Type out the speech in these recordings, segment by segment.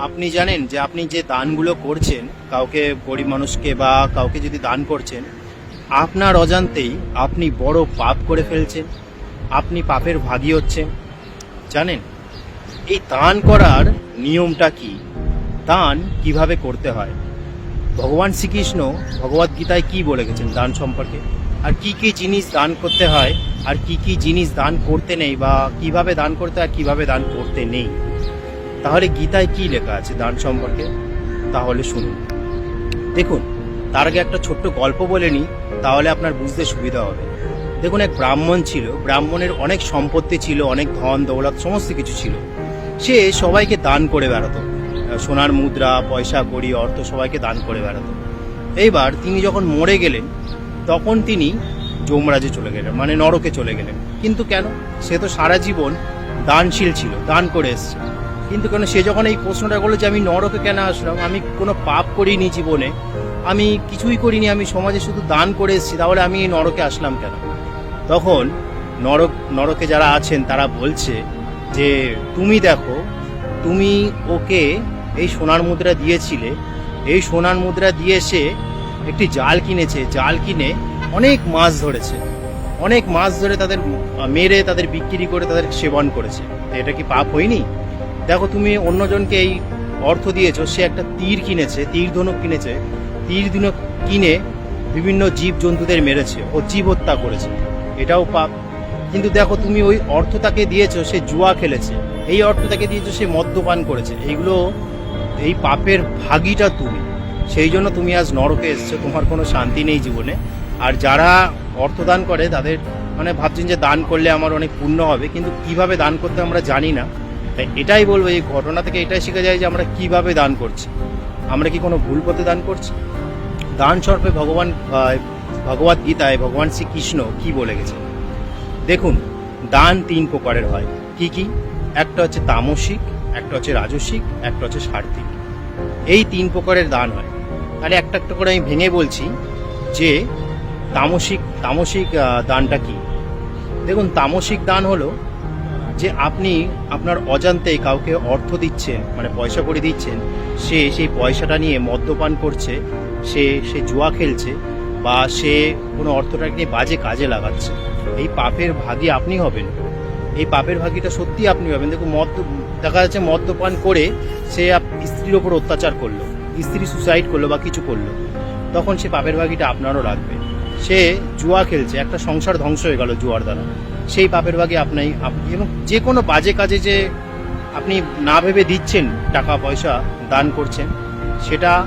আপনি জানেন যে আপনি যে দানগুলো করছেন, কাউকে গরিব মানুষকে বা কাউকে যদি দান করছেন, আপনার অজান্তেই আপনি বড় পাপ করে ফেলছেন, আপনি পাপের ভাগী হচ্ছেন। জানেন? এই দান করার নিয়মটা কি? দান কীভাবে করতে হয়? ভগবান শ্রীকৃষ্ণ ভগবদ গীতায় কি বলে গেছেন দান সম্পর্কে? আর কি কি জিনিস দান করতে হয়, আর কি কি জিনিস দান করতে নেই বা কীভাবে দান করতে হয়, কীভাবে দান করতে নেই? তাহলে গীতায় কি লেখা আছে দান সম্পর্কে? তাহলে শুনুন। দেখুন, তার আগে একটা ছোট্ট গল্প বলে নিই, তাহলে আপনার বুঝতে সুবিধা হবে। দেখুন, এক ব্রাহ্মণ ছিল, ব্রাহ্মণের অনেক সম্পত্তি ছিল, অনেক ধন, দৌলত, সমস্ত কিছু ছিল। সে সবাইকে দান করে বেড়াতো। সোনার মুদ্রা, পয়সা কড়ি অর্থ সবাইকে দান করে বেড়াতো। এইবার তিনি যখন মরে গেলেন, তখন তিনি যমরাজে চলে গেলেন মানে নরকে চলে গেলেন। কিন্তু কেন? সে তো সারা জীবন দানশীল ছিল, দান করে এসছে। কিন্তু কেন সে যখন এই প্রশ্নটা করল যে আমি নরকে কেন আসলাম, আমি কোনো পাপ করিনি জীবনে, আমি কিছুই করিনি, আমি সমাজে শুধু দান করে এসেছি, তাহলে আমি এই নরকে আসলাম কেন? তখন নরক, নরকে যারা আছেন, তারা বলছে যে, তুমি দেখো, তুমি ওকে এই সোনার মুদ্রা দিয়েছিলে, এই সোনার মুদ্রা দিয়ে সে একটি জাল কিনেছে, জাল কিনে অনেক মাছ ধরেছে, অনেক মাছ ধরে তাদের, মেরে তাদের বিক্রি করে তাদের সেবন করেছে। এটা কি পাপ হয়নি? দেখো তুমি অন্যজনকে এই অর্থ দিয়েছ, সে একটা তীর কিনেছে, তীর ধনুক কিনেছে। তীর ধনুক কিনে বিভিন্ন জীব জন্তুদের মেরেছে ও জীব হত্যা করেছে। এটাও পাপ। কিন্তু দেখো তুমি ওই অর্থ তাকে দিয়েছ, সে জুয়া খেলেছে। এই অর্থ তাকে দিয়েছ, সে মদ্যপান করেছে। এইগুলো এই পাপের ভাগিটা তুমি। সেই জন্য তুমি আজ নরকে এসছো, তোমার কোনো শান্তি নেই জীবনে। আর যারা অর্থদান করে, তাদের মানে ভাবছেন যে দান করলে আমার অনেক পুণ্য হবে, কিন্তু কীভাবে দান করতে আমরা জানি না। তাই এটাই বলব, এই ঘটনা থেকে এটাই শেখা যায় যে আমরা কীভাবে দান করছি। আমরা কি কোনো ভুল পথে দান করছি? দান স্বরূপে ভগবান ভগবত গীতায় ভগবান শ্রীকৃষ্ণ কি বলে গেছে দেখুন, দান তিন প্রকারের হয়। কি কি? একটা হচ্ছে তামসিক, একটা হচ্ছে রাজসিক, একটা হচ্ছে সার্থিক। এই তিন প্রকারের দান হয়। তাহলে একটা একটা করে আমি ভেঙে বলছি যে তামসিক তামসিক দানটা কি? দেখুন, তামসিক দান হলো যে আপনি আপনার অজান্তেই কাউকে অর্থ দিচ্ছেন মানে পয়সা করে দিচ্ছেন, সে সেই পয়সাটা নিয়ে মদ্যপান করছে, সে সে জুয়া খেলছে বা সে কোনো অর্থটাকে নিয়ে বাজে কাজে লাগাচ্ছে। এই পাপের ভাগী আপনি হবেন। এই পাপের ভাগিটা সত্যি আপনি হবেন। দেখুন মদ দেখা যাচ্ছে মদ্যপান করে সে স্ত্রীর ওপর অত্যাচার করল, স্ত্রী সুসাইড করল বা কিছু করল। তখন সে পাপের ভাগিটা আপনারও লাগবে সে জুয়া খেলছে, একটা সংসার ধ্বংস হয়ে গেল জুয়ার দ্বারা। সেই পাপের ভাগে আপনি এবং যে কোনো বাজে কাজে যে আপনি না ভেবে দিচ্ছেন টাকা, পয়সা দান করছেন, সেটা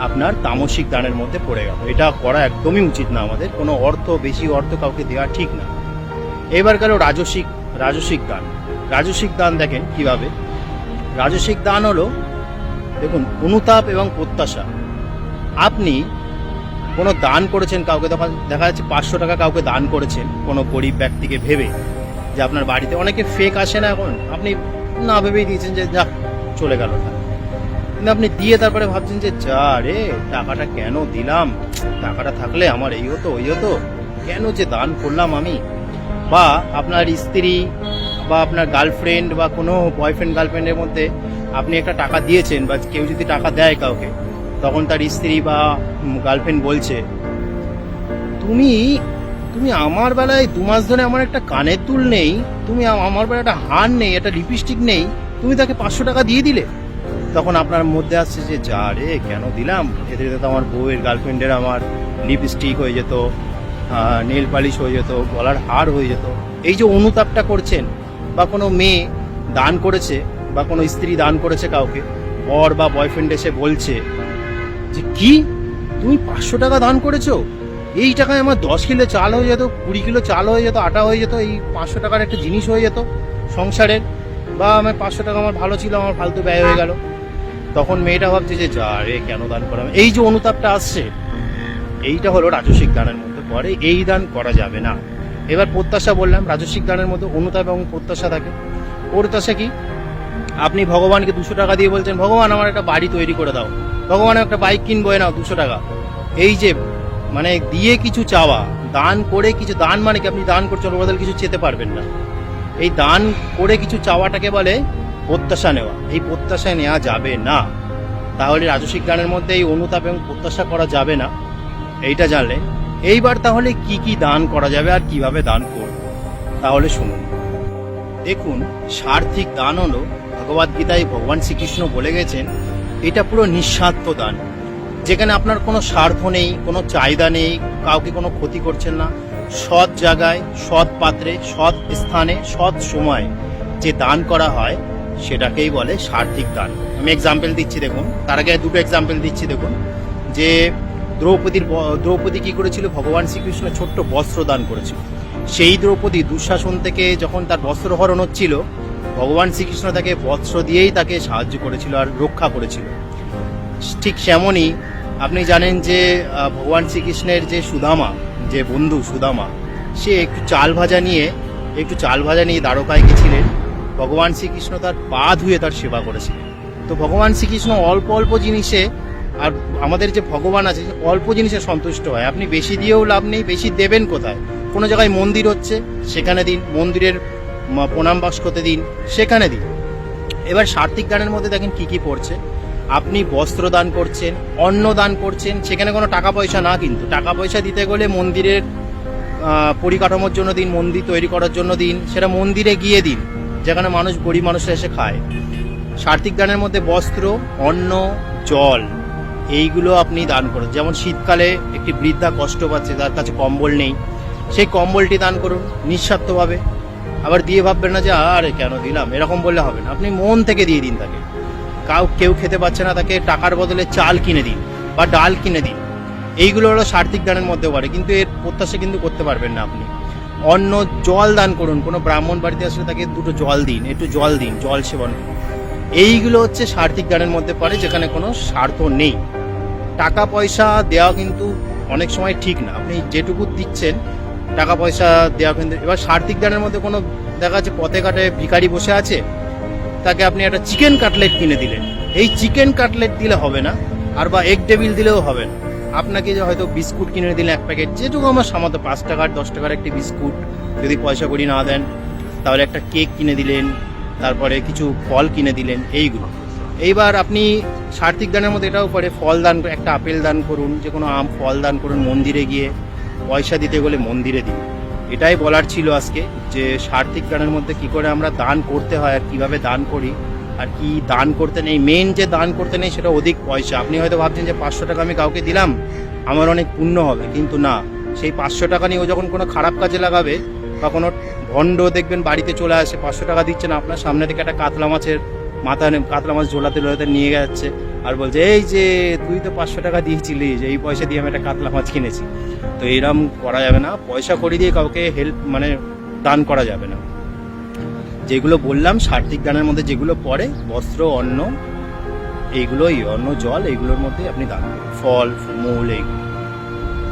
আপনার তামসিক দানের মধ্যে পড়ে গেল। এটা করা একদমই উচিত না আমাদের। কোনো অর্থ, বেশি অর্থ কাউকে দেওয়া ঠিক না। এবার গেল রাজসিক রাজসিক দান। রাজসিক দান দেখেন কীভাবে। রাজসিক দান হলো, দেখুন, অনুতাপ এবং প্রত্যাশা। আপনি কোনো দান করেছেন কাউকে? তখন দেখা যাচ্ছে পাঁচশো টাকা কাউকে দান করেছেন কোনো গরিব ব্যক্তিকে ভেবে যে আপনার বাড়িতে। অনেকে ফেক আসে না এখন। আপনি না ভেবেই দিয়েছেন যে, যাক, চলে গেল না কিন্তু আপনি দিয়ে তারপরে ভাবছেন যে, যা রে, টাকাটা কেন দিলাম? টাকাটা থাকলে আমার এই হতো, ওই হতো। কেন যে দান করলাম আমি? বা আপনার স্ত্রী বা আপনার গার্লফ্রেন্ড বা কোনো বয়ফ্রেন্ড গার্লফ্রেন্ডের মধ্যে আপনি একটা টাকা দিয়েছেন বা কেউ যদি টাকা দেয় কাউকে তখন তার স্ত্রী বা গার্লফ্রেন্ড বলছে, তুমি তুমি আমার বেলায় দু মাস ধরে আমার একটা কানের দুল নেই, তুমি আমার বেলায় একটা হার নেই, একটা লিপস্টিক নেই, তুমি তাকে পাঁচশো টাকা দিয়ে দিলে? তখন আপনার মধ্যে আসছে যে, যা রে, কেন দিলাম? এতে তো আমার বউয়ের গার্লফ্রেন্ডের আমার লিপস্টিক হয়ে যেত নেল পালিশ হয়ে যেত, গলার হার হয়ে যেত। এই যে অনুতাপটা করছেন, বা কোনো মেয়ে দান করেছে, বা কোনো স্ত্রী দান করেছে কাউকে, বর বা বয়ফ্রেন্ড এসে বলছে যে কি? তুমি পাঁচশো টাকা দান করেছ? এই টাকায় আমার দশ কিলো চাল হয়ে যেত, কুড়ি কিলো চাল হয়ে যেত, আটা হয়ে যেত, এই পাঁচশো টাকার একটা জিনিস হয়ে যেত সংসারের বা আমার পাঁচশো টাকা আমার ভালো ছিল, আমার ফালতু ব্যয় হয়ে গেল। তখন মেয়েটা ভাবছে যে, যা রে, কেন দান করাম এই যে অনুতাপটা আসছে, এইটা হলো রাজস্বিক দানের মধ্যে পরে এই দান করা যাবে না। এবার প্রত্যাশা বললাম রাজস্বিক দানের মধ্যে অনুতাপ এবং প্রত্যাশা থাকে। প্রত্যাশা কি? আপনি ভগবানকে দুশো টাকা দিয়ে বলছেন, ভগবান, আমার একটা বাড়ি তৈরি করে দাও। ভগবান একটা বাইক কিনবো নাও, দুশো টাকা। এই যে মানে দিয়ে কিছু চাওয়া, দান করে কিছু, দান মানে কি আপনি দান করছেন বদলে কিছু চেতে পারবেন না। এই দান করে কিছু চাওয়াটাকে বলে প্রত্যাশা নেওয়া। এই প্রত্যাশা নেওয়া যাবে না। তাহলে রাজসিক গানের মধ্যে এই অনুতাপ এবং প্রত্যাশা করা যাবে না। এইটা জানলে। এইবার তাহলে কি কি দান করা যাবে আর কীভাবে দান করব? তাহলে শুনুন। দেখুন, সার্থিক দান হলো ভগবদ গীতায় ভগবান শ্রীকৃষ্ণ বলে গেছেন এটা পুরো নিঃস্বার্থ দান। যেখানে আপনার কোনো স্বার্থ নেই, কোনো চাহিদা নেই, কাউকে কোনো ক্ষতি করছেন না, সৎ জায়গায়, সৎ পাত্রে, সৎ স্থানে, সৎ সময় যে দান করা হয়, সেটাকেই বলে সার্থিক দান। আমি এক্সাম্পল দিচ্ছি, দেখুন। তার আগে দুটো এক্সাম্পল দিচ্ছি, দেখুন। যে দ্রৌপদীর দ্রৌপদী কি করেছিল? ভগবান শ্রীকৃষ্ণ ছোট্ট বস্ত্র দান করেছিল। সেই দ্রৌপদী দুঃশাসন থেকে যখন তার বস্ত্র হরণ হচ্ছিল ভগবান শ্রীকৃষ্ণ তাকে বস্ত্র দিয়েই তাকে সাহায্য করেছিল আর রক্ষা করেছিল। ঠিক সেমনই আপনি জানেন যে ভগবান শ্রীকৃষ্ণের যে সুদামা, যে বন্ধু সুদামা, সে একটু চাল ভাজা নিয়ে, একটু চাল ভাজা নিয়ে দ্বারকায় গেছিলেন। ভগবান শ্রীকৃষ্ণ তার পা ধুয়ে তার সেবা করেছিলেন। তো ভগবান শ্রীকৃষ্ণ অল্প অল্প জিনিসে আর আমাদের যে ভগবান আছে, অল্প জিনিসে সন্তুষ্ট হয়। আপনি বেশি দিয়েও লাভ নেই, বেশি দেবেন কোথায়? কোনো জায়গায় মন্দির হচ্ছে, সেখানে দিন মন্দিরের প্রণাম বাস্কতে দিন, সেখানে দিন। এবার সার্থিক দানের মধ্যে দেখেন কি কি পড়ছে। আপনি বস্ত্র দান করছেন, অন্ন দান করছেন, সেখানে কোনো টাকা পয়সা না কিন্তু। টাকা পয়সা দিতে গেলে মন্দিরের পরিকাঠামোর জন্য দিন, মন্দির তৈরি করার জন্য দিন, সেটা মন্দিরে গিয়ে দিন, যেখানে মানুষ, গরিব মানুষ এসে খায়। সার্থিক দানের মধ্যে বস্ত্র, অন্ন, জল, এইগুলো আপনি দান করুন। যেমন শীতকালে একটি বৃদ্ধা কষ্ট পাচ্ছে, তার কাছে কম্বল নেই। সেই কম্বলটি দান করুন, নিঃস্বার্থভাবে। আবার দিয়ে ভাববেন না যে, আরে, কেন দিলাম? এরকম বললে হবে না। আপনি মন থেকে দিয়ে দিন তাকে। কাউ, কেউ খেতে পাচ্ছে না তাকে, টাকার বদলে চাল কিনে দিন বা ডাল কিনে দিন। এইগুলো হলো সার্থিক দানের মধ্যে পড়ে কিন্তু এর প্রত্যাশা কিন্তু করতে পারবেন না আপনি। অন্য জল দান করুন, কোনো ব্রাহ্মণ বাড়িতে আসলে তাকে দুটো জল দিন, একটু জল দিন, জল সেবন। এইগুলো হচ্ছে সার্থিক দানের মধ্যে পড়ে, যেখানে কোনো স্বার্থ নেই। টাকা পয়সা দেওয়া কিন্তু অনেক সময় ঠিক না। আপনি যেটুকু দিচ্ছেন টাকা পয়সা দেওয়া কিন্তু এবার সার্থিক দানের মধ্যে কোনো দেখা যাচ্ছে পথে ঘাটে ভিখারি বসে আছে, তাকে আপনি একটা চিকেন কাটলেট কিনে দিলেন। এই চিকেন কাটলেট দিলে হবে না, আর বা এগ টেবিল দিলেও হবে না। আপনাকে যে হয়তো বিস্কুট কিনে দিলেন এক প্যাকেট, যেটুকু আমার সামর্থ্য, পাঁচ টাকার, দশ টাকার একটি বিস্কুট, যদি পয়সা করি না দেন, তাহলে একটা কেক কিনে দিলেন, তারপরে কিছু ফল কিনে দিলেন, এইগুলো। এইবার আপনি সার্থিক দানের মধ্যে এটাও পরে ফল দান, একটা আপেল দান করুন যে কোনো আম ফল দান করুন মন্দিরে গিয়ে। পয়সা দিতে গেলে মন্দিরে দিন এটাই বলার ছিল আজকে যে সার্থিক দানের মধ্যে কি করে আমরা দান করতে হয় আর কীভাবে দান করি আর কি দান করতে নেই। মেন যে দান করতে নেই সেটা অধিক পয়সা। আপনি হয়তো ভাবছেন যে পাঁচশো টাকা আমি কাউকে দিলাম, আমার অনেক পুণ্য হবে। কিন্তু না, সেই পাঁচশো টাকা নিয়ে ও যখন কোনো খারাপ কাজে লাগাবে, বা কোনো ভণ্ড দেখবেন বাড়িতে চলে আসে, পাঁচশো টাকা দিচ্ছে না, আপনার সামনে থেকে একটা কাতলা মাছের মাথা কাতলা মাছ ঝোলাতে ঝোলাতে নিয়ে যাচ্ছে আর বলছে, এই যে তুই তো পাঁচশো টাকা দিয়েছিলিস এই পয়সা দিয়ে আমি একটা কাতলা মাছ কিনেছি। তো এরম করা যাবে না, পয়সা করি দিয়ে কাউকে হেল্প মানে দান করা যাবে না। যেগুলো বললাম সার্থিক দানের মধ্যে যেগুলো পড়ে, বস্ত্র, অন্ন, এইগুলোই, অন্ন, জল, এইগুলোর মধ্যে আপনি দান ফল, মূল এইগুলো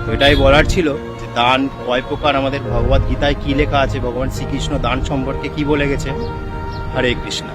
তো এটাই বলার ছিল যে দান কয় প্রকার আমাদের ভগবত গীতায় কি লেখা আছে, ভগবান শ্রীকৃষ্ণ দান সম্পর্কে কি বলে গেছে হরে কৃষ্ণ।